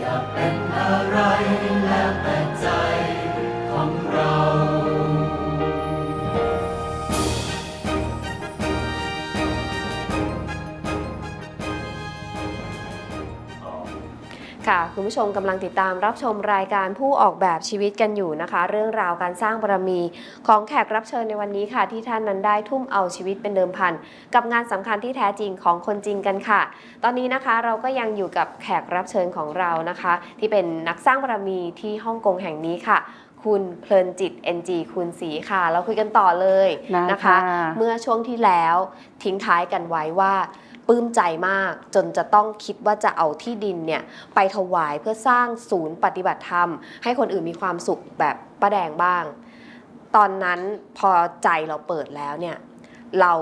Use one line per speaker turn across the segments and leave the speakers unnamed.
อยากเป็นอะไรแล้วแต่
ค่ะคุณผู้ชมกำลังติดตามรับชมรายการผู้ออกแบบชีวิตกันอยู่นะคะ เรื่องราวการสร้างบารมี ของแขกรับเชิญในวันนี้ค่ะ ที่ท่านนั้นได้ทุ่มเอาชีวิตเป็นเดิมพัน กับงานสำคัญที่แท้จริงของคนจริงกันค่ะ ตอนนี้นะคะเราก็ยังอยู่กับแขกรับเชิญของเรานะคะ ที่เป็นนักสร้างบารมีที่ฮ่องกงแห่งนี้ค่ะคุณเพลินจิต NG คุณศรีค่ะ เราคุยกันต่อเลย
นะคะ
นะคะ เมื่อช่วงที่แล้วทิ้งท้ายกันไว้ว่า ปลื้มใจมาก จนจะต้องคิดว่าจะเอาที่ดินเนี่ยไปถวายเพื่อสร้างศูนย์ปฏิบัติธรรม ให้คนอื่นมีความสุขแบบป้าแดงบ้าง ตอนนั้นพอใจเราเปิดแล้วเนี่ยเรา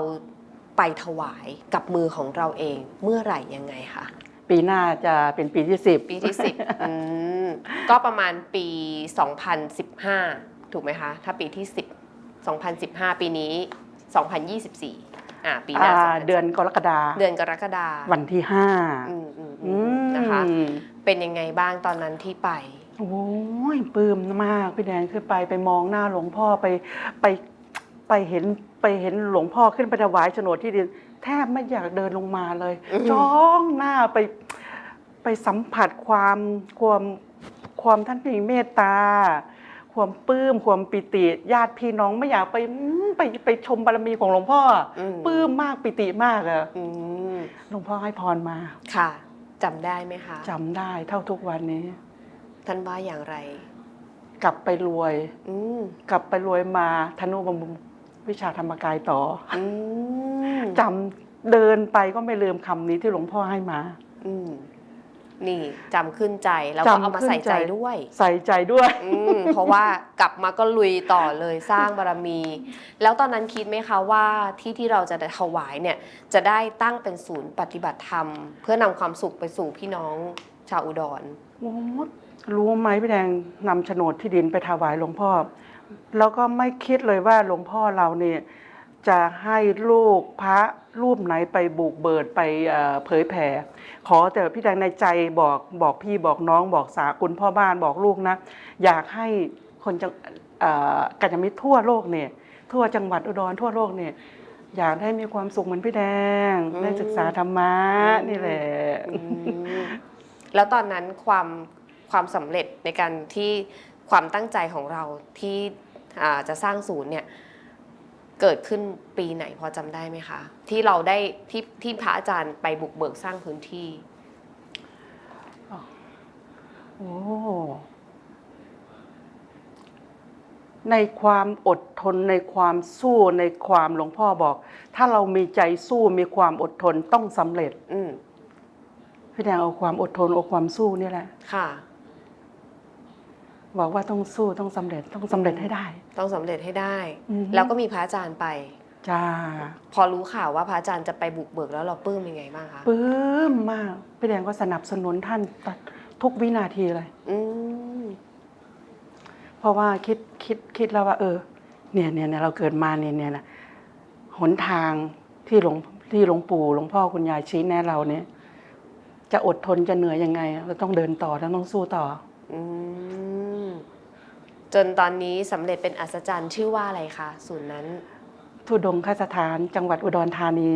ไปถวายกับมือของเราเองเมื่อไหร่ยังไงคะ
ปีหน้าจะเป็นปีที่สิบ
ปีที่ 10อืมก็ประมาณปี 2015 ถูกไหมคะ ถ้าปีที่ 10 2015 ปีนี้ 2024 อ่าปีหน้า
อ่า
2024
เดือนกรกฎา
เดือนกรกฎา
วันที่ห้า
อืมอืมอื
อื
ม
ม
นะคะ เป็นยังไงบ้างตอนนั้นที่ไป
โอ้ยปลื้มมากพี่แดงคือไปไปมองหน้าหลวงพ่อไปไปไปเห็นไปเห็นหลวงพ่อขึ้นไปถวายโฉนดที่ดินแทบไม่อยากเดินลงมาเลย
อือหือ
จ้องหน้าไปไปสัมผัสความความความท่านมีเมตตา ความปลื้มความปิติญาติพี่น้องไม่อยากไปอืมไปไปชมบารมีของหลวงพ่ออ
ม
ปลื้มมากปิติมากอะ
อืม
หลวงพ่อให้พรมา
ค่ะจำได้ไหมคะ
จำได้เท่าทุกวันนี้
ท่านว่าอย่างไร
กลับไปรวย
อืม
กลับไปรวยมาธนุบำรุงวิชาธรรมกายต่อ
อืม
จำเดินไปก็ไม่ลืมคำนี้ที่หลวงพ่อให้มา
อืม นี่จำขึ้นใจแล้วก็เอามา
จำขึ้น
ใส่ใจ
ใจ
ด้วย
ใส่ใจด้วย
อืมเพราะว่ากลับมาก็ลุยต่อเลยสร้างบารมี แล้วตอนนั้นคิดไหมคะว่าที่ที่เราจะถวายเนี่ยจะได้ตั้งเป็นศูนย์ปฏิบัติธรรม เพื่อนำความสุขไปสู่พี่น้องชาวอุดร
โอ้รู้ไหมพี่แดงนำโฉนดที่ดินไปถวายหลวงพ่อ แล้วก็ไม่คิดเลยว่าหลวงพ่อเราเนี่ย จะให้ลูกพระรูปไหนไปบุกเบิดไปเอ่อเผยแผ่ ขอแต่พี่แดงในใจบอกบอกพี่บอกน้องบอกสาคุณพ่อบ้านบอกลูกนะ อยากให้คนจังเอ่อกัญญามิตรทั่วโลกเนี่ยทั่วจังหวัดอุดรทั่วโลกเนี่ยอยากได้มีความสุขเหมือนพี่แดง
อืม
ได้ศึกษาธรรมะ
อืม
นี่แหละ
อืมแล้วตอนนั้นความความสำเร็จในการที่ความตั้งใจของเราที่อ่าจะสร้างศูนย์เนี่ย เกิดขึ้นปีไหนพอจำได้ไหมคะ ที่เราได้ที่ที่พระอาจารย์ไปบุกเบิกสร้างพื้นที่
โอ้ในความอดทนในความสู้ในความหลวงพ่อบอก ถ้าเรามีใจสู้มีความอดทนต้องสำเร็จ
อืม
พี่แดงเอาความอดทนเอาความสู้นี่แหละ
ค่ะ
บอกว่าต้องสู้ต้องสำเร็จต้องสำเร็จให้ได้
ต้องสำเร็จให้ได้
อือฮึ
แล้วก็มีพระอาจารย์ไป
จ้า
พอรู้ข่าวว่าพระอาจารย์จะไปบุกเบิกแล้วเราปลื้มยังไงบ้างคะ
ปลื้มมากพี่แดงก็สนับสนุนท่านทุกวินาทีเลย
อืม
เพราะว่าคิดคิดคิดแล้วว่า เออเนี่ยเนี่ยเนี่ยเราเกิดมาเนี่ยเนี่ยนะหนทางที่หลวงที่หลวงปู่หลวงพ่อคุณยายชี้แนะเราเนี่ย จะอดทนจะเหนื่อยยังไง เราต้องเดินต่อเราต้องสู้ต่อ
อืม จนตอนนี้สำเร็จเป็นอัศจรรย์ชื่อว่าอะไรคะศูนย์นั้น
ทุดงคสถานจังหวัดอุดรธานี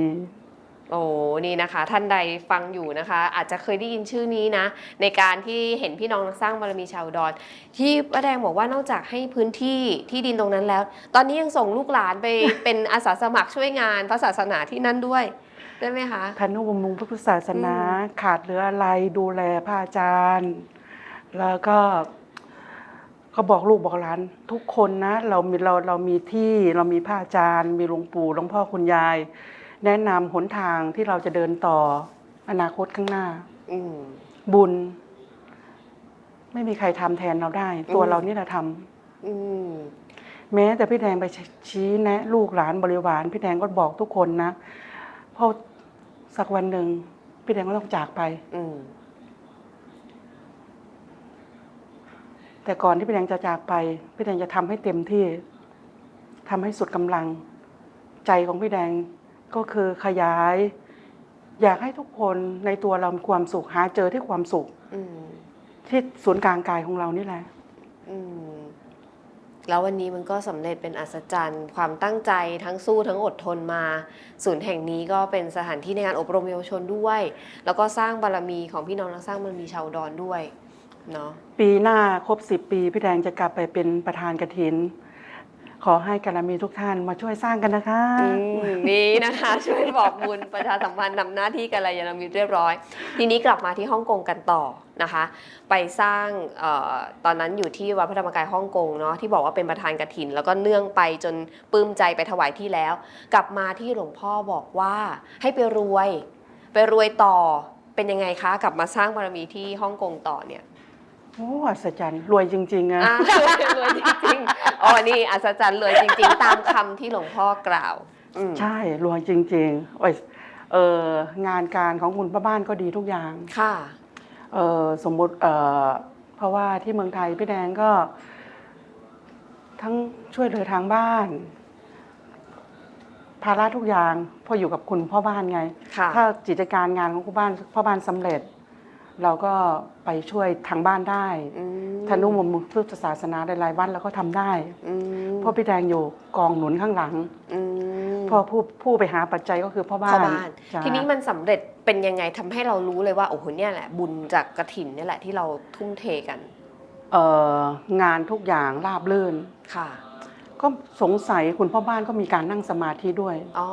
โอ้นี่นะคะ ท่านใดฟังอยู่นะคะ อาจจะเคยได้ยินชื่อนี้นะ ในการที่เห็นพี่น้องนักสร้างบารมีชาวอุดรที่ป้าแดงบอกว่านอกจากให้พื้นที่ที่ดินตรงนั้นแล้ว ตอนนี้ยังส่งลูกหลานไป เป็นอาสาสมัครช่วยงานพระศาสนาที่นั่นด้วยได้ไหมคะ
ธนุบำรุงพระพุทธศาสนาขาดเหลืออะไรดูแลพระอาจารย์ แล้วก็ ก็บอกลูกบอกหลานทุกคนนะเรามีเราเรามีที่เรามีพระอาจารย์ มีหลวงปู่หลวงพ่อคุณยาย แนะนำหนทางที่เราจะเดินต่ออนาคตข้างหน้า
อืม
บุญ ไม่มีใครทำแทนเราได้ ตัว
อืม
เรานี่แหละทำ
อืม
แม้แต่พี่แดงไปชี้แนะ ลูกหลานบริวารพี่แดงก็บอกทุกคนนะเพราะสักวันหนึ่งพี่แดงก็ต้องจากไป
อืม
แต่ก่อนที่พี่แดงจะจากไป พี่แดงจะทำให้เต็มที่ทำให้สุดกำลัง ใจของพี่แดงก็คือขยาย อยากให้ทุกคนในตัวเรามีความสุขหาเจอที่ความสุข
อืม
ที่ศูนย์กลางกายของเรานี่แหละ
อืมแล้ววันนี้มันก็สำเร็จเป็นอัศจรรย์ ความตั้งใจทั้งสู้ทั้งอดทนมา ศูนย์แห่งนี้ก็เป็นสถานที่ในการอบรมเยาวชนด้วย แล้วก็สร้างบารมีของพี่น้องและสร้างบารมีชาวอุดอนด้วย เนาะ
ปีหน้าครบสิบปี พี่แดงจะกลับไปเป็นประธานกฐิน ขอให้กรมีทุกท่านมาช่วยสร้างกันนะคะ
อืมนี่นะคะ ช่วยบอกบุญประชาสัมพันธ์นำหน้าที่กัลยาณมิตรเรียบร้อย ทีนี้กลับมาที่ฮ่องกงกันต่อนะคะ ไปสร้างเออตอนนั้นอยู่ที่วัดพระธรรมกายฮ่องกงเนาะที่บอกว่าเป็นประธานกฐิน แล้วก็เนื่องไปจนปลื้มใจไปถวายที่แล้ว กลับมาที่หลวงพ่อบอกว่าให้ไปรวย ไปรวยต่อเป็นยังไงคะ กลับมาสร้างบารมีที่ฮ่องกงต่อเนี่ย
โอ้อัศจรรย์รวยจริงๆอะ
อ่ารวยจริงๆอ๋อนี่อัศจรรย์รวยจริง ๆ ตามคำที่หลวงพ่อกล่าวอืม
ใช่รวยจริงๆโอ้ยเอองานการของคุณป้าบ้านก็ดีทุกอย่าง
ค่ะ
เออสมมุติเออเพราะว่าที่เมืองไทยพี่แดงก็ ทั้งช่วยเหลือทางบ้าน ภาระทุกอย่างพออยู่กับคุณพ่อบ้านไง
ค่ะ
ถ้ากิจการงานของคุณบ้านพ่อบ้านสำเร็จ เราก็ไปช่วยทางบ้านได้
อืม
ธนุมมุพุทธศาสนาหลายๆวัดเราก็ทำได้
อืม
เพราะพี่แดงอยู่กองหนุนข้างหลัง
อืม
พอผู้ผู้ไปหาปัจจัยก็คือพ่อบ้า
พ่อนบ้าน
จ้ะ
ทีนี้มันสำเร็จเป็นยังไงทำให้เรารู้เลยว่าโอ้โหเนี่ยแหละ บุญจากกระถินเนี่ยแหละที่เราทุ่มเทกัน
เอ่องานทุกอย่างราบรื่น
ค่ะ
ก็สงสัยคุณพ่อบ้านก็มีการนั่งสมาธิด้วย
อ๋อ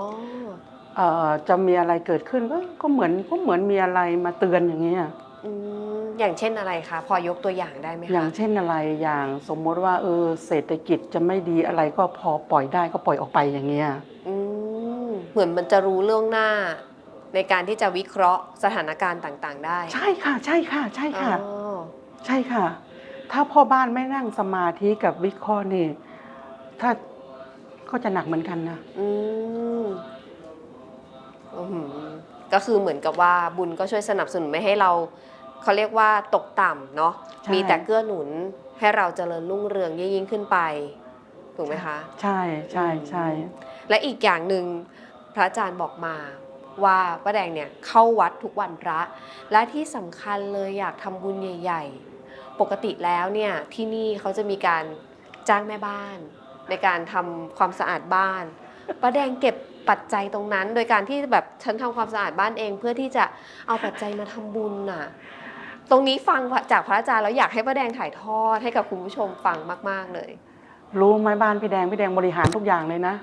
เอ่อจะมีอะไรเกิดขึ้นก็ก็เหมือนก็เหมือนมีอะไรมาเตือนอย่างเงี้ย
อืมอย่างเช่นอะไรคะพอยกตัวอย่างได้ไหมคะ
อย่างเช่นอะไรอย่างสมมติว่าเออเศรษฐกิจจะไม่ดีอะไรก็พอปล่อยได้ก็ปล่อยออกไปอย่างเงี้ย
อืมเหมือนมันจะรู้เรื่องหน้า ในการที่จะวิเคราะห์สถานการณ์ต่างๆ ได้
ใช่ค่ะ ใช่ค่ะ ใช่ค่ะ
อ๋อ
ใช่ค่ะ ถ้าพ่อบ้านไม่นั่งสมาธิกับวิเคราะห์นี่ถ้าก็จะหนักเหมือนกันนะ
อืมอื้อหือก็คือเหมือนกับว่าบุญก็ช่วยสนับสนุนไม่ให้เรา เขาเรียกว่าตกต่ำเนาะ
ใช่
มีแต่เกื้อหนุนให้เราเจริญรุ่งเรืองยิ่งๆขึ้นไป ถูกไหมคะ
ใช่ใช่ใช่
และอีกอย่างหนึ่งพระอาจารย์บอกมาว่าป้าแดงเนี่ยเข้าวัดทุกวันพระ และที่สำคัญเลยอยากทำบุญใหญ่ ๆ ปกติแล้วเนี่ยที่นี่เขาจะมีการจ้างแม่บ้าน ในการทำความสะอาดบ้านป้าแดงเก็บปัจจัยตรงนั้น โดยการที่แบบฉันทำความสะอาดบ้านเอง เพื่อที่จะเอาปัจจัยมาทำบุญน่ะ ตรงนี้ฟังจากพระอาจารย์แล้วอยากให้ป้าแดงถ่ายทอดให้กับคุณผู้ชมฟังมาก ๆ เลย
รู้ไหมบ้านพี่แดงพี่แดงบริหารทุกอย่างเลยนะ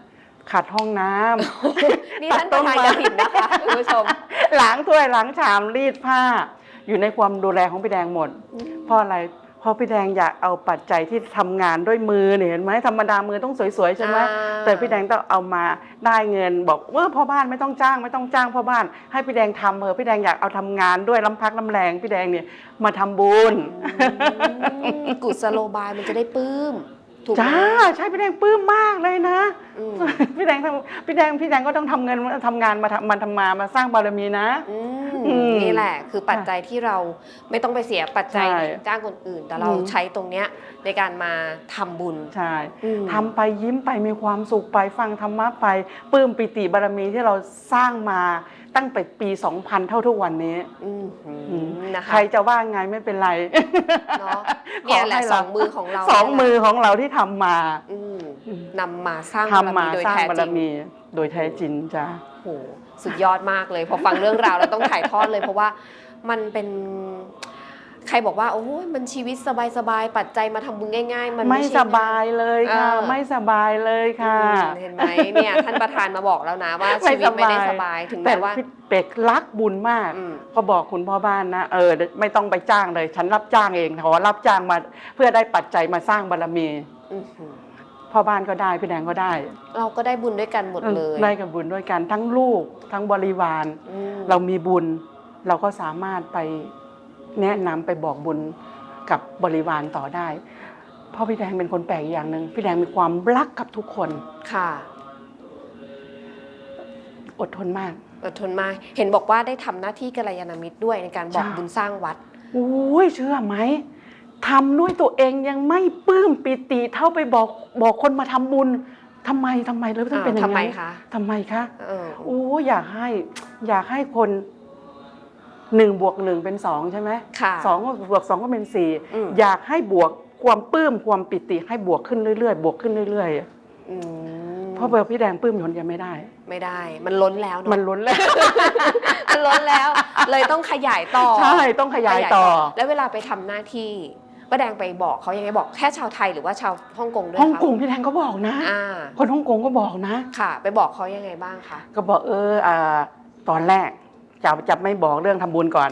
ขัดห้องน้ำ
นี่ท่านประธานกระถิ่นนะคะคุณผู้ชม
ล้างถ้วยล้างชามรีดผ้า อยู่ในความดูแลของพี่แดงหมดเพราะอะไรเพ ราะพี่แดงอยากเอาปัจจัยที่ทำงานด้วยมือเนี่ยเห็นไหมธรรมดามือต้องสวยๆใช่ไหม
อ่า
แต่พี่แดงต้องเอามาได้เงินบอกว่าพ่อบ้านไม่ต้องจ้างไม่ต้องจ้างพ่อบ้าน ให้พี่แดงทำเถอะพี่แดงอยากเอาทำงานด้วยลำพักลำแรงพี่แดงเนี่ยมาทำบุญ
อืมกุศโลบายมันจะได้ปลื้ม ถูกไหม
จ้าใช่พี่แดงปลื้มมากเลยนะ
อืม
พี่แดงทำพี่แดงพี่แดงก็ต้องทำเงินทำงานมาทำมาทำมามาสร้างบารมีนะ
อืม
อืม
นี่แหละคือปัจจัยที่เราไม่ต้องไปเสียปัจจัย
ใช่
จ้างคนอื่น แต่เรา
อืม
ใช้ตรงเนี้ยในการมาทำบุญ
ใช่
อืม
ทำไปยิ้มไปมีความสุขไปฟังธรรมะไปปลื้มปิติบารมีที่เราสร้างมา ตั้งแต่ปี 2000 เท่าทุกวันนี้
อืม
อืม
นะคะ
ใครจะว่าไงไม่เป็นไร
เนาะเนี่ยแหละ
ขอให้
ส
เรา
องมือของเรา
สองมือของเราที่ทำมา
อืม
อืม
นำมาสร้างบาร
ทำมา
มีโดย
สร้าง
แท้
บา
จ
ร
ริง
มีโดยแท้จริงจ้า
โหสุดยอดมากเลย พอฟังเรื่องราวแล้วต้องถ่ายทอดเลย เพราะว่ามันเป็น ใครบอกว่าโอ้ยมันชีวิตสบายๆปัจจัยมาทำบุญง่าย ๆ มัน
ไม่
ใช่
สบายเลยค่ะ
เออ
ไม่สบายเลยค่ะ
อืมเห็นไหมเนี่ยท่านประธานมาบอกแล้วนะว่า
ไม่
ชีวิตไม่ได้
ส
ส
บาย
บายถึง
แต่
แม้ว่า
พี่เป็กรักบุญมาก
อืม
ก็บอกคุณพ่อบ้านนะเออไม่ต้องไปจ้างเลย ฉันรับจ้างเองขอรับจ้างมา เพื่อได้ปัจจัยมาสร้างบารมี
อื้อหือ
พ่อบ้านก็ได้พี่แดงก็ได้
เราก็ได้บุญด้วยกันหมดเลย
ได้กับบุญด้วยกันทั้งลูกทั้งบริวาร
อืม
เรามีบุญเราก็สามารถไป แนะนำไปบอกบุญกับบริวารต่อได้เพ่อพี่แดงเป็นคนแปลกอย่างหนึ่งพี่แดงมีความรักกับทุกคน
ค่ะ
อดทนมาก
อดทนมาก เห็นบอกว่าได้ทำหน้าที่กัลยาณมิตรด้วยในการบอก
ใช่
บุญสร้างวัด
โอ้ยเชื่อไหมทำด้วยตัวเองยังไม่ปลื้มปิติเท่าไปบอกบอกคนมาทำบุญทำไมทำไมเลยต้องเป็นอย่าง
ทำไม
นั้น
คะ
ทำไมคะ
เออ
โอ้อยากให้ อยากให้คน หนึ่งบวกหนึ่งเป็นสองใช่ไหม
ค่ะ
สองบวกสองก็เป็นสี่
อืม
อยากให้บวกความปลื้มความปิติให้บวกขึ้นเรื่อยๆ บวกขึ้นเรื่อย
อืม
ๆเพราะเบอร์พี่แดงปลื้มยนยังไม่ได้
ไม่ได้ มันล้นแล้วเนาะ
มันล้นแล้ว
มันล้นแล้ว เลยต้องขยายต่อ
ใช่ต้องขยายต่อ
แล้วเวลาไปทำหน้าที่ป้าแดงไปบอกเขายังไงบอกแค่ชาวไทยหรือว่าชาวฮ่องกงด้วย
ฮ่อง
คะ
กงพี่แดงก็บอกนะ
อ่า
คนฮ่องกงก็บอกนะ
ค่ะ ไปบอกเขายังไงบ้างคะ
ก็บอกเอออ่าตอนแรก จะจะไม่บอกเรื่องทำบุญก่อน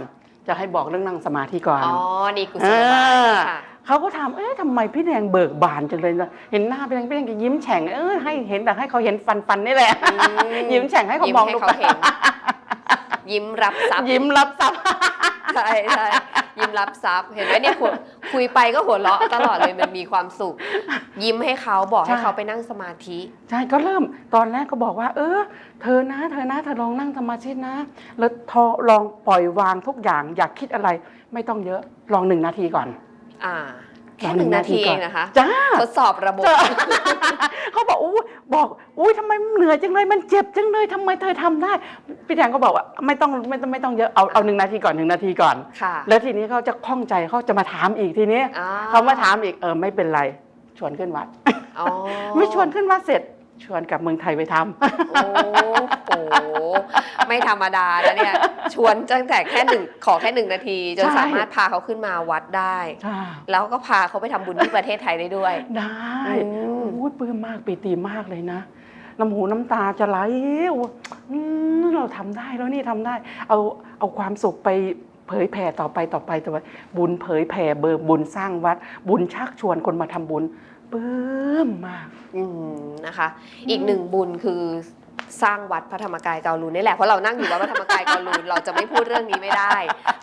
จะให้บอกเรื่องนั่งสมาธิก่อน
อ๋อนี่กุศ
เอ
ลบาย
อ
ค่ะ
เขาก็ถามเอ๊ะทำไมพี่แดงเบิกบานจังเลยนะเห็นหน้าพี่แดงพี่แดงก็ยิ้มแฉ่งเออให้เห็นแต่ให้เขาเห็นฟันฟันนี่แหละ
อืม
ยิ้มแฉ่งให้เขา
ยิ้ม
มอง
ให้
ดู
เขาเห็นยิ้มรับทรัพย์
ยิ้มรับทรัพย์
ใช่ใช่ยิ้มรับทรัพย์เห็นไหมเนี่ยหัวคุยไปก็หัวเราะตลอดเลยมันมีความสุข ยิ้มให้เขาบอกให้
ใช่
เขาไปนั่งสมาธิ
ใช่ก็เริ่มตอนแรกก็บอกว่า เออ เธอนะเธอนะเธอลองนั่งสมาธินะ แล้วทอลองปล่อยวางทุกอย่างอยากคิดอะไร ไม่ต้องเยอะลองหนึ่งนาทีก่อน
อ่า แค่
ลอง
หนึ่งนาที
ก่
เองนะคะ
จ้า
ทดสอบระบบ
เจอเขาบอกอู้บอกอุ้ยทำไมเหนื่อยจังเลยมันเจ็บจังเลยทำไมเธอทำได้ พี่แดงก็บอกว่าไม่ต้องไม่ต้องไม่ต้องเยอะเอาเอาหนึ่งนาทีก่อนหนึ่งนาทีก่อน
ค่ะ
แล้วทีนี้เขาจะคล่องใจเขาจะมาถามอีกทีนี้
อ่า
เขามาถามอีกเออไม่เป็นไรชวนขึ้นวัด
อ๋อ
ไม่ชวนขึ้นวัดเสร็จ ชวนกลับเมืองไทยไปทำ
โอ้โห ไม่ธรรมดาแล้วเนี่ย ชวนตั้งแต่แค่หนึ่งขอแค่หนึ่งนาที จน
ใช่
สามารถพาเขาขึ้นมาวัดได้
อ่า
แล้วก็พาเขาไปทำบุญที่ประเทศไทยได้ด้วย
ได้
อืม
โอ้ยปลื้มมากปีติมากเลยนะน้ำหูน้ำตาจะไหลอืมเราทำได้แล้วนี่ทำได้ เอาเอาความสุขไปเผยแผ่ต่อไปต่อไปต่อไปบุญเผยแผ่เบอร์บุญสร้างวัด บุญชักชวนคนมาทำบุญ ปลื้มมาก
อืมนะคะ อีกหนึ่งบุญคือสร้างวัดพระธรรมกายเกาลูนนี่แหละเพราะเรานั่งอยู่วัดพระธรรมกายเกาลูนเราจะไม่พูดเรื่องนี้ไม่ได้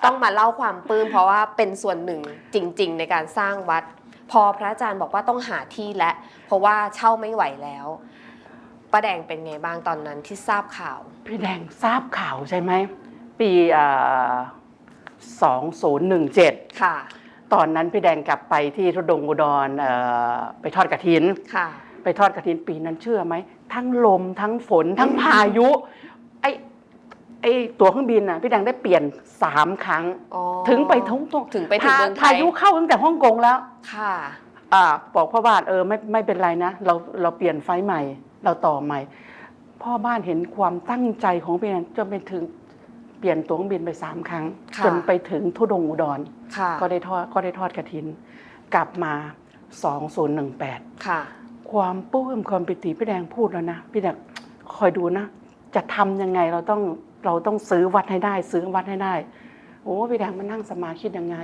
ต้องมาเล่าความปลื้มเพราะว่าเป็นส่วนหนึ่งจริง ๆ ในการสร้างวัด พอพระอาจารย์บอกว่าต้องหาที่และ เพราะว่าเช่าไม่ไหวแล้วป้าแดงเป็นไงบ้างตอนนั้นที่ทราบข่าว
พี่แดงทราบข่าวใช่ไหมปีสองศูนย์หนึ่งเจ็ด
ค่ะ
ตอนนั้นพี่แดงกลับไปที่ทุดงค์อุดรเอ่อไปทอดกระถิน
ค่ะ
ไปทอดกระถินปีนั้นเชื่อไหม ทั้งลมทั้งฝนทั้งพายุ ไอไอตัวเครื่องบินน่ะพี่แดงได้เปลี่ยนสามครั้ง
อ๋อ
ถึงไปทุงตรง
ถึงไปถึง
พา
เมืองไท
พายยุเข้าตั้งแต่ฮ่องกงแล้ว
ค่ะ
อ่าบอกพ่อบ้านเออไม่ไม่เป็นไรนะ เราเราเปลี่ยนไฟล์ใหม่ เราต่อใหม่ พ่อบ้านเห็นความตั้งใจของพี่แดงจนไปถึง เปลี่ยนตัวเครื่องบินไปสามครั้ง
ค่ะ
จนไปถึงทุดงค์อุดร
ค่ะ
ก็ได้ทอดก็ได้ทอดกระถิน กลับมา 2018
ค่ะ
ความปลื้มความปิติพี่แดงพูดแล้วนะพี่แดงคอยดูนะ จะทำยังไงเราต้องเราต้องซื้อวัดให้ได้ ซื้อวัดให้ได้ โอ้พี่แดงมานั่งสมาธิยังไง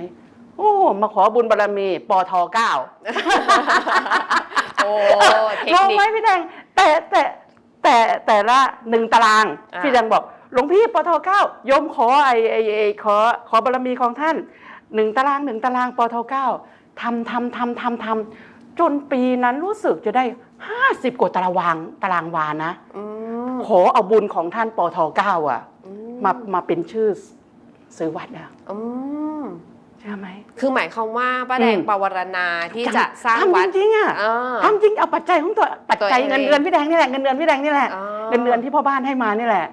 โอ้มาขอบุญบารมีปอทเก้า
โอ้ เทค
รู้
นิค
ไหมพี่แดงแต่แต่แต่แต่ละหนึ่งตาราง
อ่า
พี่แดงบอก หลวงพี่ปอทเก้าโยมขอไอไอไอขอขอบารมีของท่านหนึ่งตารางหนึ่งตารางปอทเก้าทำทำทำทำทำจนปีนั้นรู้สึกจะได้ห้าสิบกว่าตารางวางตารางวานะ
อืม
ขอเอาบุญของท่านปอทเก้าอะ
อื
มามาเป็นชื่อซื้อวัดอะ
อืม
ใช่ไหม
คือหมายความว่าป้าแดง
อืม
ปวารณาที่จะสร้างวัด
ทำจริงๆอะ
อ่า
ทำจริงเอาปัจจัยของตัวปัจจัย
ตัวเอง
เงินเดือนพี่แดงนี่แหละเงินเดือนพี่แดงนี่แหละ
อ่า
เงินเดือนที่พ่อบ้านให้มานี่แหละ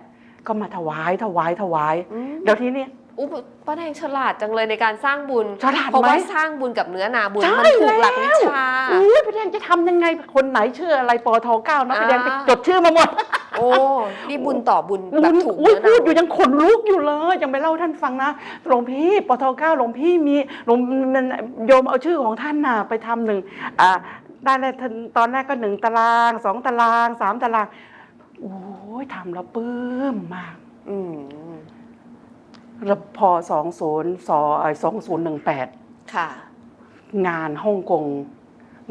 ก็มาถวายถวายถวาย
อืม
เดี๋ยวทีนี้
อุ๊ยป้าแดงฉลาดจังเลยในการสร้างบุญ
ฉลาดไหม
เพราะว่าสร้างบุญกับเนื้อนาบุญ
ใช่
มันถูกหลักวิชา
อุ้ยพี่แดงจะทำยังไง คนไหนชื่ออะไรปอทเก้านะพี่แดงไป
อ่า
จดชื่อมาหมด
โอ้นี่บุญต่อบุญแบบถูก
อุ้ย
เนื้อ
พู
นา
ดอยู่ยังขนลุกอยู่เลย ยังไปเล่าให้ท่านฟังนะหลวงพี่ปทเก้าหลวงพี่มีหลวงมันโยมเอาชื่อของท่านน่ะไปทำหนึ่งอ่าได้เลยท่านตอนแรกก็หนึ่งตารางสองตารางสามตาราง โอ้ยทำแล้วปลื้มมาก
อืม
แล้วพอสองศูนย์สองศูนย์หนึ่งแปด
ค่ะ
งานฮ่องกง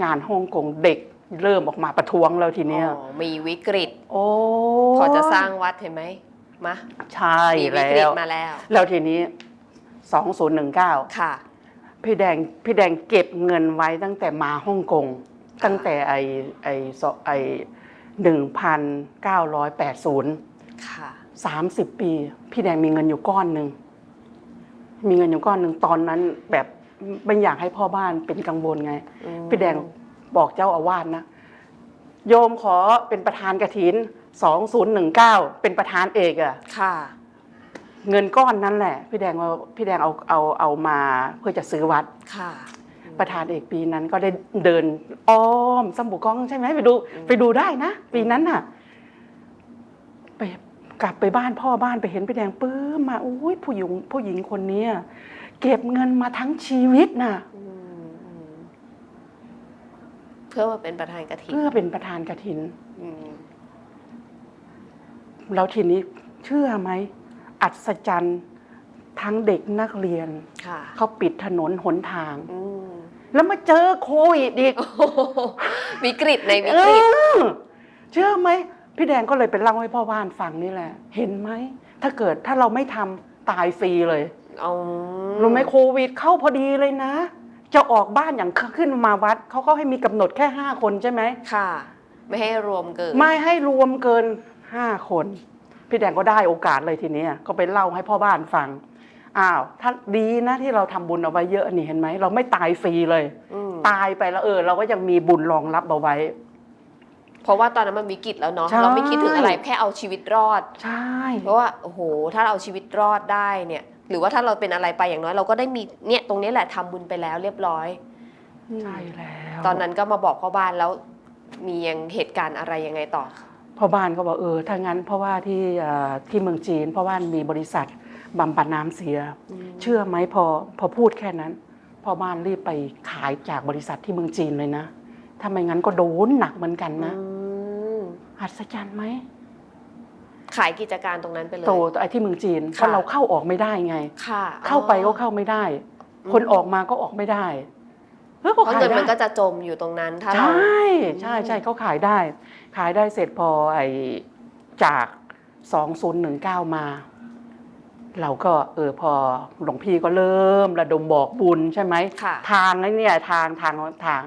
งานฮ่องกงเด็กเริ่มออกมาประท้วงแล้วทีเนี้ย
อ๋อมีวิกฤต
โอ้
พอจะสร้างวัดเห็นไหมมา
ใช่
มีวิ
แล้
กฤต
ว
มาแล้ว
แล้วทีนี้2019
ค่ะ
พี่แดงพี่แดงเก็บเงินไว้ตั้งแต่มาฮ่องกง
ค่ะ
ตั้งแต่ไอไอสไอหนึ่งพันเก้าร้อ ยแปดศูนย์
ค่ะ
สามสิบปี พี่แดงมีเงินอยู่ก้อนหนึ่งมีเงินอยู่ก้อนหนึ่งตอนนั้น แบบไม่อยากให้พ่อบ้านเป็นกังวลไง
อืม
พี่แดงบอกเจ้าอาวาสนะโยมขอเป็นประธานกระถิน2019 เป็นประธานเอกอะ
ค่ะ
เงินก้อนนั้นแหละ พี่แดงเอาพี่แดงเอาเอาเอามาเพื่อจะซื้อวัด
ค่ะ
ประธานเอกปีนั้นก็ได้เดินอ้อมสมบุกองใช่ไหมไปดู
อืม
ไปดูได้นะ ปีนั้นน่ะ ไปกลับไปบ้านพ่อบ้านไปเห็นพี่แดงปื้มมาอุ้ยผู้หญิงผู้หญิงคนเนี้ยเก็บเงินมาทั้งชีวิตน่ะ
อืมอืมเพื่อมาเป็นประธานกฐิน
เพื่อเป็นประธานกฐิน
อืม
แล้วทีนี้เชื่อไหมอัศจรรย์ทั้งเด็กนักเรียน
ค่ะ
เขาปิดถนนหนทาง
อืม
แล้วมาเจอโควิดอีก
โอ้โหวิกฤตในวิ
เอก
ฤต
อเชื่อไหมพี่แดงก็เลยไปเล่าให้พ่อบ้านฟังนี่แหละ เห็นไหม ถ้าเกิดถ้าเราไม่ทำตายฟรีเลย
เอา
รู้ไหมโควิดเข้าพอดีเลยนะ จะออกบ้านอย่างขึ้นมาวัดเขาก็ให้มีกำหนดแค่ห้าคนใช่ไหม
ค่ะ ไม่ให้รวมเกิน
ไม่ให้รวมเกินห้าคน พี่แดงก็ได้โอกาสเลยทีเนี้ยก็ไปเล่าให้พ่อบ้านฟัง อ้าวถ้าดีนะที่เราทำบุญเอาไว้เยอะนี่เห็นไหมเราไม่ตายฟรีเลย
อืม
ตายไปแล้วเออ เราก็ยังมีบุญรองรับเอาไว้
เพราะว่าตอนนั้นมันวิกฤตแล้วเนาะ
ใช่
เราไม่คิดถึงอะไรแค่เอาชีวิตรอด
ใช่
เพราะว่าโอ้โห ถ้าเราเอาชีวิตรอดได้เนี่ย หรือว่าถ้าเราเป็นอะไรไปอย่างน้อยเราก็ได้มีเนี่ยตรงนี้แหละทำบุญไปแล้วเรียบร้อย
ใช่แล้ว
ตอนนั้นก็มาบอกพ่อบ้านแล้ว มียังเหตุการณ์อะไรยังไงต่อ
พ่อบ้านก็บอกเออถ้างั้นเพราะว่าที่เอ่อที่เมืองจีนพ่อบ้านมีบริษัท บำบัดน้ำเสีย เชื่อไหมพอพอพูดแค่นั้นพ่อบ้านรีบไปขายจากบริษัทที่เมืองจีนเลยนะถ้าไม่งั้นก็โดนหนักเหมือนกันนะ
อืม
อัศจรรย์ไหม
ขายกิจการตรงนั้นไปเลย
โตไอ้ที่เมืองจีนเพ
ค่ะ
ราะเราเข้าออกไม่ได้ไง
ค่ะ
เข้าไปก็เข้าไม่ได้
อืม
คนออกมาก็ออกไม่ได้เออ
เพ
ก็
ราะ
ขาย
เงิน
ได้
มันก็จะจมอยู่ตรงนั้นถ้า
ใช
เรา่
ใช่ใช่เขาขายได้ ขายได้เสร็จพอไอ้จาก 2019 มา เราก็เออพอหลวงพี่ก็เริ่มระดมบอกบุญใช่ไหม
ค่ะ
ทางไอ้เนี่ยทางทางทาง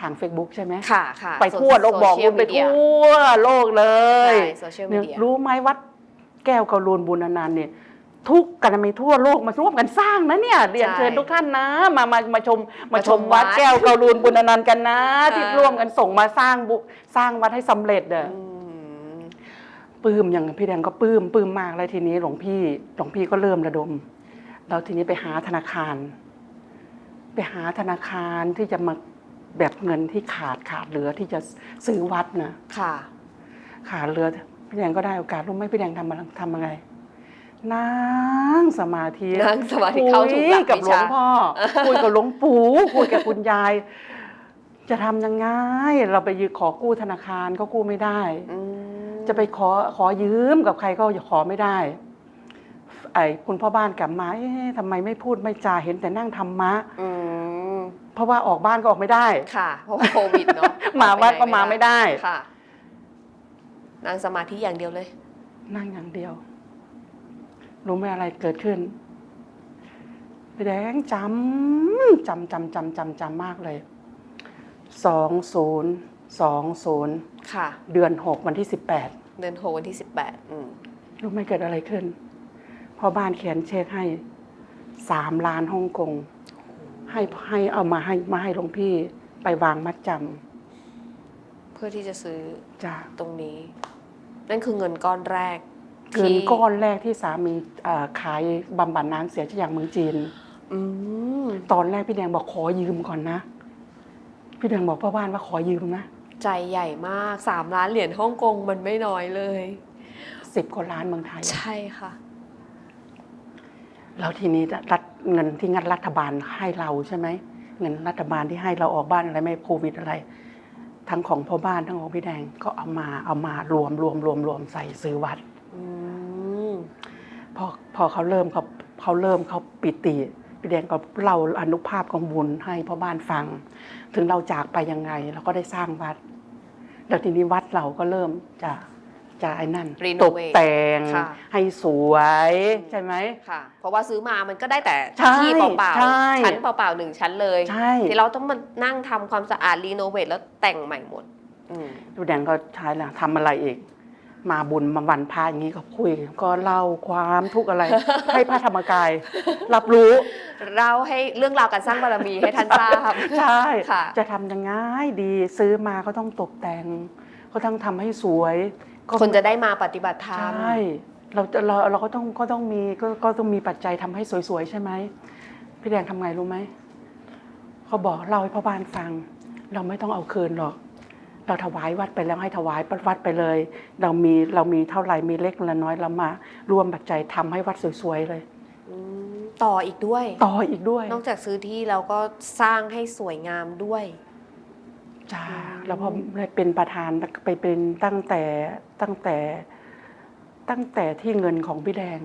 ทาง Facebook ใช่ไหม
ค่ะค่ะ
ไปทั่วโลกบอกบุญไปทั่วโลกเล
ใช่
ย
โซเชียลมี
เนี่ย
เดีย
รู้ไหมวัดแก้วกรุณบุญอนันต์เนี่ยทุกกันมีทั่วโลกมาร่วมกันสร้างนะเนี่ยเรียนเชิญทุกท่านนะ มามามาชมมาชมวัดแก้วกรุณบุญอนันต์กันนะ ที่ร่วมกันส่งมาสร้างบุสร้างวัดให้สำเร็จเด้อ
อืม
ปลื้มอย่างพี่แดงก็ปลื้มปลื้มมากเลยทีนี้หลวงพี่หลวงพี่ก็เริ่มระดมแล้วทีนี้ไปหาธนาคาร ไปหาธนาคารที่จะมาแบบเงินที่ขาดขาดเหลือที่จะซื้อวัดนะ
ค่ะ
ขาดเหลือพี่แดงก็ได้โอกาสรู้ไหมพี่แดงทำอะไรทำยังไงนั่งสมาธิ
นั่งสมาธิเข้าถูกหลัก
คุยกับ
วิ
หลว
ชา
งพ่อคุยกับหลวงปู่คุยกับคุณยาย จะทำยังไงเราไปยืมขอกู้ธนาคารก็กู้ไม่ได้
อืม
จะไปขอขอยืมกับใครก็ขอไม่ได้ ไอ้คุณพ่อบ้านกลับมาเอ๊ะทำไมไม่พูดไม่จาเห็นแต่นั่งธรรมะ
อืม
เพราะว่าออกบ้านก็ออกไม่ได้
ค่ะเพราะว่าโควิดเนาะ
มาวัดก็มาไม่ได้
ค่ะ นั่งสมาธิอย่างเดียวเลย
นั่งอย่างเดียว รู้ไหมอะไรเกิดขึ้นพี่แดงจำจำจำจำจำจำมากเลยสองศูนย์สองศูนย์
ค่ะ
เดือนหกวันที่สิบแปด
เดือนโหวันที่สิบแปดอืม
รู้ไหมเกิดอะไรขึ้นพ่อบ้านเขียนเช็คให้สามล้านฮ่องกงให้ให้เอามาให้มาให้หลวงพี่ไปวางมัดจ
เพื่อที่จะซื้อำ
จ้ะ
ตรงนี้ นั่นคือเงินก้อนแรก
เงิน
ที่
ก้อนแรกที่สามีเอ่อขายบำบัดน้ำเสียจากเมืองจีน
อืม
ตอนแรกพี่แดงบอกขอยืมก่อนนะ พี่แดงบอกพ่อบ้านว่าขอยืมนะ
ใจใหญ่มากสามล้านเหรียญฮ่องกงมันไม่น้อยเลย
สิบกว่าล้านเมืองไทย
ใช่ค่ะ
แล้วทีนี้รัฐเงินที่งัดรัฐบาลให้เราใช่ไหมเงินรัฐบาลที่ให้เราออกบ้านอะไรไม่โควิดอะไร ทั้งของพ่อบ้านทั้งของพี่แดงก็เอามาเอามารวมรวมรวมรวมใส่ซื้อวัด
อืม
พอพอเขาเริ่มเขาเขาเริ่มเขาปิติพี่แดงก็เล่าอนุภาพของบุญให้พ่อบ้านฟัง ถึงเราจากไปยังไงเราก็ได้สร้างวัด แล้วทีนี้วัดเราก็เริ่มจะจะไอ้นั่น
Renovate
ตกแต่ง
ค่ะ
ให้สวยใช่ไหม
ค่ะ เพราะว่าซื้อมามันก็ได้แต่
ใช่
ที่เปล่า
ใช่
ๆชั้นเปล่าๆหนึ่งชั้นเลย
ใช่
ที่เราต้องมานั่งทำความสะอาดรีโนเวทแล้วแต่งใหม่หมด อืม
พี่แดงก็ใช้แล้วทำอะไรอีก มาบุญมาวันพาอย่างนี้ก็คุย ก็เล่าความทุกข์อะไร ให้พระธรรมกาย รับรู้
เราให้เรื่องราวการสร้างบารมีให้ท่านทราบ
ใช่
ค่ะ
จะทำยังไงดีซื้อมาก็ต้องตกแต่ง ก็ต้องทำให้สวยก็
คนจะได้มาปฏิบัติธรรม
ใช่เราจะเราเราก็ต้องก็ต้องมีก็ก็ต้องมีปัจจัยทำให้สวยๆใช่ไหมพี่แดงทำไงรู้ไหมเขาบอกเล่าให้พ่อบ้านฟัง เราไม่ต้องเอาคืนหรอก เราถวายวัดไปแล้วให้ถวายวัดไปเลย เรามีเรามีเท่าไหร่มีเล็กละน้อยเรามารวมปัจจัยทำให้วัดสวยๆเลย
อืมต่ออีกด้วย
ต่ออีกด้วย
นอกจากซื้อที่แล้วก็สร้างให้สวยงามด้วย
จ้า
อืม
แล้วพอได้เป็นประธานไปเป็นตั้งแต่ตั้งแต่ตั้งแต่ที่เงินของพี่แดง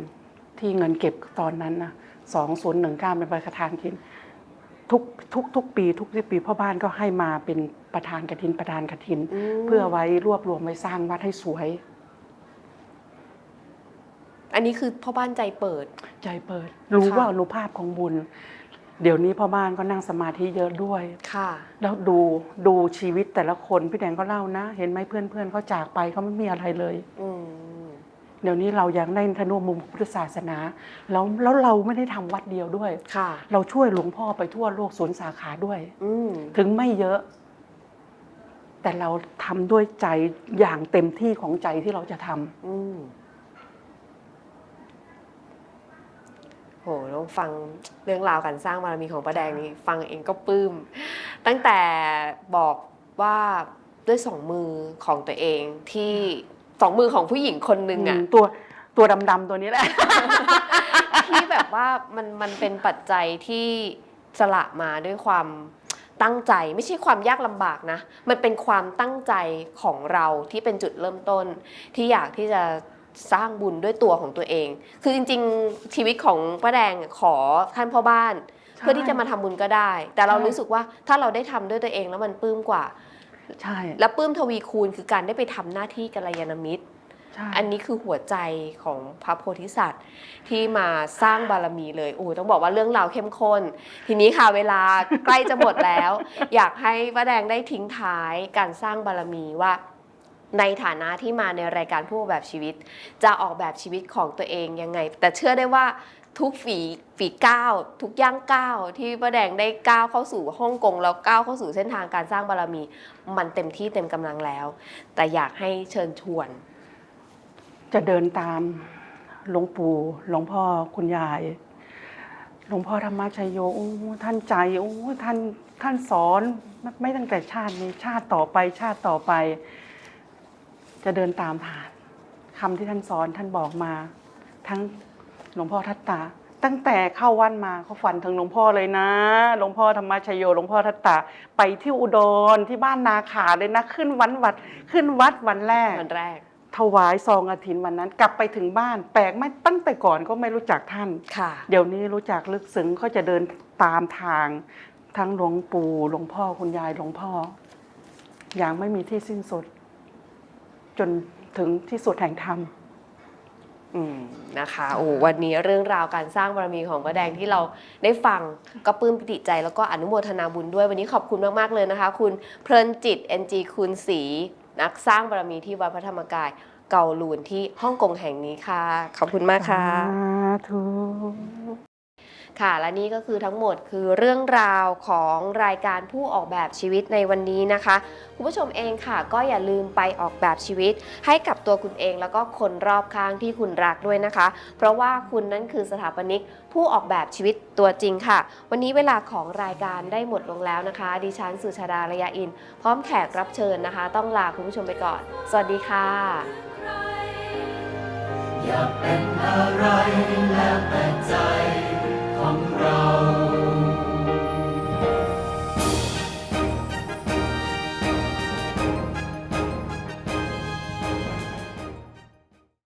ที่เงินเก็บตอนนั้นนะสองศูนย์หนึ่งเก้าเป็นประธานทินทุกทุกทุกปี ทุกปีพ่อบ้านก็ให้มาเป็น ประธานกฐินประธานกฐิน
ม
เพื่อไว้รวบรวมไว้สร้างวัดให้สวย
อันนี้คือพ่อบ้านใจเปิด
ใจเปิด รู้
ค่ะ
ว่าอนุภาพของบุญ เดี๋ยวนี้พ่อบ้านก็นั่งสมาธิเยอะด้วย
ค่ะ
แล้วดูดูชีวิตแต่ละคนพี่แดงก็เล่านะ เห็นไหมเพื่อนเพื่อนๆเขาจากไปเขาไม่มีอะไรเลย
อืม
เดี๋ยวนี้เรายังได้ทนุมุมพุทธศาสนา แล้วแล้วเราไม่ได้ทำวัดเดียวด้วย
ค่ะ
เราช่วยหลวงพ่อไปทั่วโลกศูนย์สาขาด้วย
อืม
ถึงไม่เยอะ แต่เราทำด้วยใจอย่างเต็มที่ของใจที่เราจะทำ
อืมโหต้องฟังเรื่องราวการสร้างบารมีของป้าแดงนี่ฟังเองก็ปลื้ม ตั้งแต่บอกว่าด้วยสองมือของตัวเองที่สองมือของผู้หญิงคนหนึ่งอะ
อืมตัวตัวดำๆตัวนี้แหละ
ที่แบบว่ามันมันเป็นปัจจัยที่สละมาด้วยความ ตั้งใจไม่ใช่ความยากลำบากนะ มันเป็นความตั้งใจของเราที่เป็นจุดเริ่มต้น ที่อยากที่จะสร้างบุญด้วยตัวของตัวเอง คือจริงๆ ชีวิตของป้าแดงขอท่านพ่อบ้าน
ใช่
เพื่อที่จะมาทำบุญก็ได้ แต่เรา
ใช่
รู้สึกว่าถ้าเราได้ทำด้วยตัวเองแล้วมันปลื้มกว่า
ใช่
และปลื้มทวีคูณคือการได้ไปทำหน้าที่กัลยาณมิตร
ใช่
อันนี้คือหัวใจของพระโพธิสัตว์ที่มาสร้างบารมีเลยโอ้ต้องบอกว่าเรื่องราวเข้มข้น ทีนี้ค่ะเวลาใกล้จะหมดแล้ว อยากให้ป้าแดงได้ทิ้งท้ายการสร้างบารมีว่า ในฐานะที่มาในรายการผู้ออกแบบชีวิต จะออกแบบชีวิตของตัวเองยังไง แต่เชื่อได้ว่าทุกฝีฝีก้าวทุกย่างก้าวที่ป้าแดงได้ก้าวเข้าสู่ฮ่องกงแล้วก้าวเข้าสู่เส้นทางการสร้างบารมี มันเต็มที่เต็มกำลังแล้ว แต่อยากให้เชิญชวน
จะเดินตามหลวงปู่หลวงพ่อคุณยาย หลวงพ่อธรรมชัยโยโอ้ท่านใจโอ้ท่านท่านสอนไม่ไม่ตั้งแต่ชาตินี้ชาติต่อไปชาติต่อไป จะเดินตามผ่านคำที่ท่านสอนท่านบอกมา ทั้งหลวงพ่อทัตตา ตั้งแต่เข้าวัดมาเขาฝันถึงหลวงพ่อเลยนะ หลวงพ่อธรรมชโยหลวงพ่อทัตตาไปที่อุดรที่บ้านนาขาเลยนะ ขึ้นวันวัดขึ้นวัดวันแรก
วันแรก
ถวายซองอาทินวันนั้น กลับไปถึงบ้าน แปลกไหม่ตั้งแต่ก่อนก็ไม่รู้จักท่าน
ค่ะ
เดี๋ยวนี้รู้จักลึกซึ้งก็จะเดินตามทาง ทั้งหลวงปู่หลวงพ่อคุณยายหลวงพ่อ อย่างไม่มีที่สิ้นสุด จนถึงที่สุดแห่งธรรม
อืมนะคะโอ้วันนี้เรื่องราวการสร้างบารมีของพระแดงที่เราได้ฟังก็ปลื้มปิติใจแล้วก็อนุโมทนาบุญด้วยวันนี้ขอบคุณมาก ๆ เลยนะคะ คุณเพลินจิต NG คุณศรี นักสร้างบารมีที่วัดพระธรรมกาย เกาลูนที่ฮ่องกงแห่งนี้ค่ะ ขอบคุณมากค่ะ
สาธุ
ค่ะ และนี่ก็คือทั้งหมดคือเรื่องราวของรายการผู้ออกแบบชีวิตในวันนี้นะคะ คุณผู้ชมเองค่ะ ก็อย่าลืมไปออกแบบชีวิต ให้กับตัวคุณเองแล้วก็คนรอบข้างที่คุณรักด้วยนะคะ เพราะว่าคุณนั้นคือสถาปนิกผู้ออกแบบชีวิตตัวจริงค่ะ วันนี้เวลาของรายการได้หมดลงแล้วนะคะ ดิฉันสุชาดาระยะอิน พร้อมแขกรับเชิญนะคะ ต้องลาคุณผู้ชมไปก่อน สวัสดีค่ะ
อยากเป็นอะไรแล้วแต่ใจ เรา